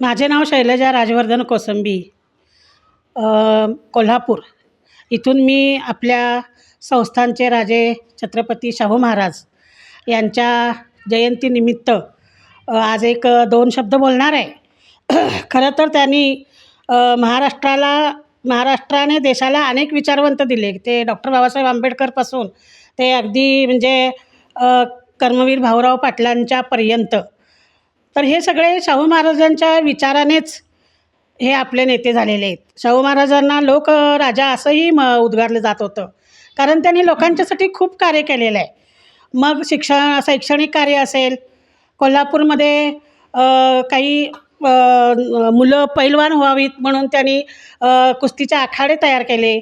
माझे नाव शैलजा राजवर्धन कोसंबी कोल्हापूर. इथून मी आपल्या संस्थांचे राजे छत्रपती शाहू महाराज यांच्या जयंतीनिमित्त आज एक दोन शब्द बोलणार आहे. खरं तर त्यांनी महाराष्ट्राला महाराष्ट्राने देशाला अनेक विचारवंत दिले. ते डॉक्टर बाबासाहेब आंबेडकरपासून ते अगदी म्हणजे कर्मवीर भाऊराव पाटलांच्या पर्यंत तर हे सगळे शाहू महाराजांच्या विचारानेच हे आपले नेते झालेले आहेत. शाहू महाराजांना लोक राजा असंही म उद्गारलं जात होतं. कारण त्यांनी लोकांच्यासाठी खूप कार्य केलेलं आहे. मग शिक्षण शैक्षणिक कार्य असेल कोल्हापूरमध्ये काही मुलं पैलवान व्हावीत म्हणून त्यांनी कुस्तीचे आखाडे तयार केले.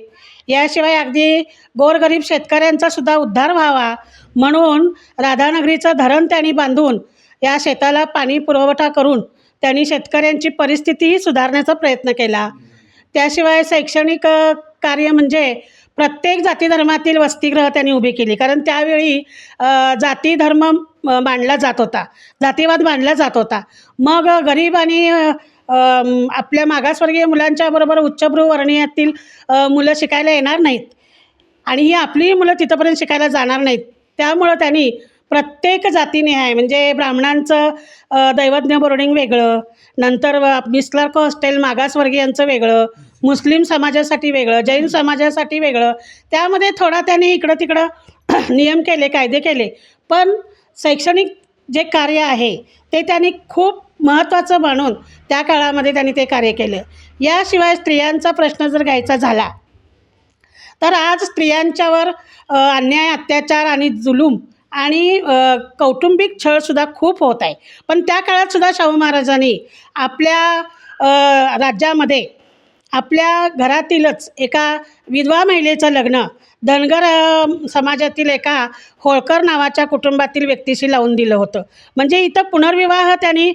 याशिवाय अगदी गोरगरीब शेतकऱ्यांचा सुद्धा उद्धार व्हावा म्हणून राधानगरीचं धरण त्यांनी बांधून या शेताला पाणी पुरवठा करून त्यांनी शेतकऱ्यांची परिस्थितीही सुधारण्याचा प्रयत्न केला. त्याशिवाय शैक्षणिक कार्य म्हणजे प्रत्येक जाती धर्मातील वसतिगृह त्यांनी उभी केली. कारण त्यावेळी जाती धर्म मांडला जात होता. जातीवाद मांडला जात होता. मग गरीब आणि आपल्या मागासवर्गीय मुलांच्या बरोबर उच्चभ्रू वर्णीयातील मुलं शिकायला येणार नाहीत. आणि ही आपलीही मुलं तिथंपर्यंत शिकायला जाणार नाहीत. त्यामुळं त्यांनी प्रत्येक जातीने आहे. म्हणजे ब्राह्मणांचं दैवज्ञ बोर्डिंग वेगळं नंतर मिसक्लर्क हॉस्टेल मागासवर्गीयांचं वेगळं मुस्लिम समाजासाठी वेगळं जैन समाजासाठी वेगळं. त्यामध्ये थोडा त्यांनी इकडं तिकडं नियम केले कायदे केले. पण शैक्षणिक जे कार्य आहे ते त्यांनी खूप महत्त्वाचं मानून त्या काळामध्ये त्यांनी ते कार्य केलं. याशिवाय स्त्रियांचा प्रश्न जर घ्यायचा झाला तर आज स्त्रियांच्यावर अन्याय अत्याचार आणि जुलूम आणि कौटुंबिक छळसुद्धा खूप होत आहे. पण त्या काळातसुद्धा शाहू महाराजांनी आपल्या राज्यामध्ये आपल्या घरातीलच एका विधवा महिलेचं लग्न धनगर समाजातील एका होळकर नावाच्या कुटुंबातील व्यक्तीशी लावून दिलं होतं. म्हणजे इथं पुनर्विवाह त्यांनी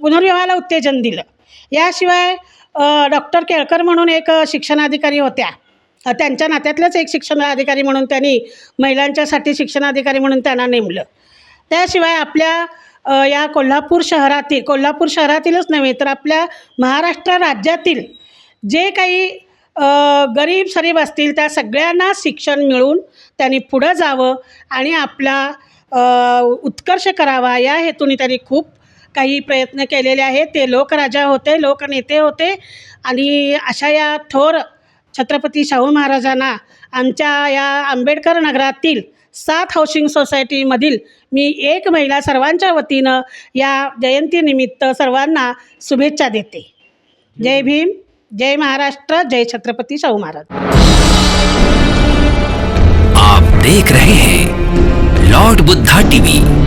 पुनर्विवाहाला उत्तेजन दिलं. याशिवाय डॉक्टर केळकर म्हणून एक शिक्षणाधिकारी होत्या. त्यांच्या नात्यातलंच एक शिक्षण अधिकारी म्हणून त्यांनी महिलांच्यासाठी शिक्षणाधिकारी म्हणून त्यांना नेमलं. त्याशिवाय आपल्या या कोल्हापूर शहरातील कोल्हापूर शहरातीलच नव्हे तर आपल्या महाराष्ट्र राज्यातील जे काही गरीब सरीब असतील त्या सगळ्यांना शिक्षण मिळून त्यांनी पुढं जावं आणि आपला उत्कर्ष करावा या हेतूने त्यांनी खूप काही प्रयत्न केलेले आहेत. ते लोकराजा होते लोकनेते होते आणि अशा या थोर छत्रपती शाहू महाराजांना आमच्या या आंबेडकर नगरातील सात हाऊसिंग सोसायटीमधील मी एक महिला सर्वांच्या वतीनं या जयंतीनिमित्त सर्वांना शुभेच्छा देते. जय भीम जय महाराष्ट्र जय छत्रपती शाहू महाराज. आप देख रहे हैं लॉर्ड बुद्धा टीवी।